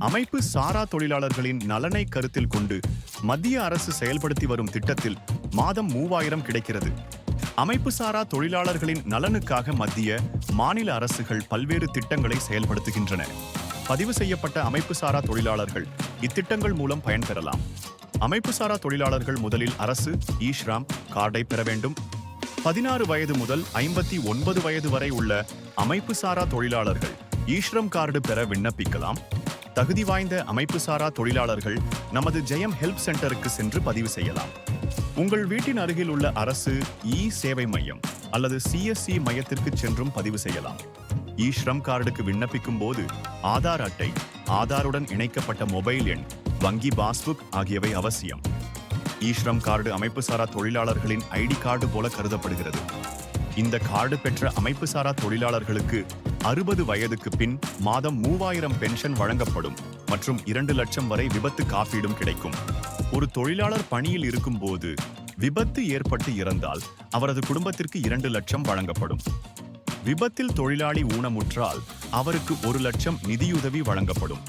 அமைப்பு சாரா தொழிலாளர்களின் நலனை கருத்தில் கொண்டு மத்திய அரசு செயல்படுத்தி வரும் திட்டத்தில் மாதம் மூவாயிரம் கிடைக்கிறது. அமைப்பு சாரா தொழிலாளர்களின் நலனுக்காக மத்திய மாநில அரசுகள் பல்வேறு திட்டங்களை செயல்படுத்துகின்றன. பதிவு செய்யப்பட்ட அமைப்பு சாரா தொழிலாளர்கள் இத்திட்டங்கள் மூலம் பயன்பெறலாம் அமைப்பு சாரா தொழிலாளர்கள் முதலில் அரசு ஈஷ்ராம் கார்டை பெற வேண்டும். பதினாறு வயது முதல் ஐம்பத்தி ஒன்பது வயது வரை உள்ள அமைப்பு சாரா தொழிலாளர்கள் ஈஷ்ரம் கார்டு பெற விண்ணப்பிக்கலாம். தகுதி வாய்ந்த அமைப்பு சாரா தொழிலாளர்கள் நமது ஜெயம் ஹெல்ப் சென்டருக்கு சென்று பதிவு செய்யலாம். உங்கள் வீட்டின் அருகில் உள்ள அரசு இ சேவை மையம் அல்லது சிஎஸ்சி மையத்திற்கு சென்றும் பதிவு செய்யலாம். இ ஸ்ரம் கார்டுக்கு விண்ணப்பிக்கும் போது ஆதார் அட்டை ஆதாருடன் இணைக்கப்பட்ட மொபைல் எண் வங்கி பாஸ்புக் ஆகியவை அவசியம். இ ஸ்ரம் கார்டு அமைப்பு சாரா தொழிலாளர்களின் ஐடி கார்டு போல கருதப்படுகிறது. இந்த கார்டு பெற்ற அமைப்பு சாரா தொழிலாளர்களுக்கு அறுபது வயதுக்கு பின் மாதம் மூவாயிரம் பென்ஷன் வழங்கப்படும் மற்றும் இரண்டு லட்சம் வரை விபத்து காப்பீடும் கிடைக்கும். ஒரு தொழிலாளர் பணியில் இருக்கும்போது விபத்து ஏற்பட்டு இறந்தால் அவரது குடும்பத்திற்கு இரண்டு லட்சம் வழங்கப்படும். விபத்தில் தொழிலாளி ஊனமுற்றால் அவருக்கு ஒரு லட்சம் நிதியுதவி வழங்கப்படும்.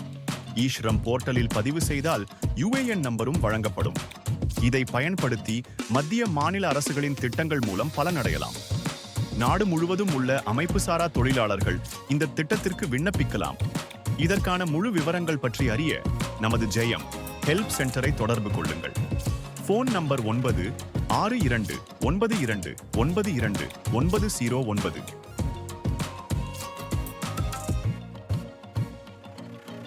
ஈஸ்ரம் போர்ட்டலில் பதிவு செய்தால் யுஏஎன் நம்பரும் வழங்கப்படும். இதை பயன்படுத்தி மத்திய மாநில அரசுகளின் திட்டங்கள் மூலம் பலனடையலாம். நாடு முழுவதும் உள்ள அமைப்பு சாரா தொழிலாளர்கள் இந்த திட்டத்திற்கு விண்ணப்பிக்கலாம். இதற்கான முழு விவரங்கள் பற்றி அறிய நமது ஜெயம் ஹெல்ப் சென்டரை தொடர்பு கொள்ளுங்கள். ஃபோன் நம்பர் ஒன்பது ஆறு இரண்டு ஒன்பது இரண்டு ஒன்பது இரண்டு ஒன்பது ஜீரோ ஒன்பது.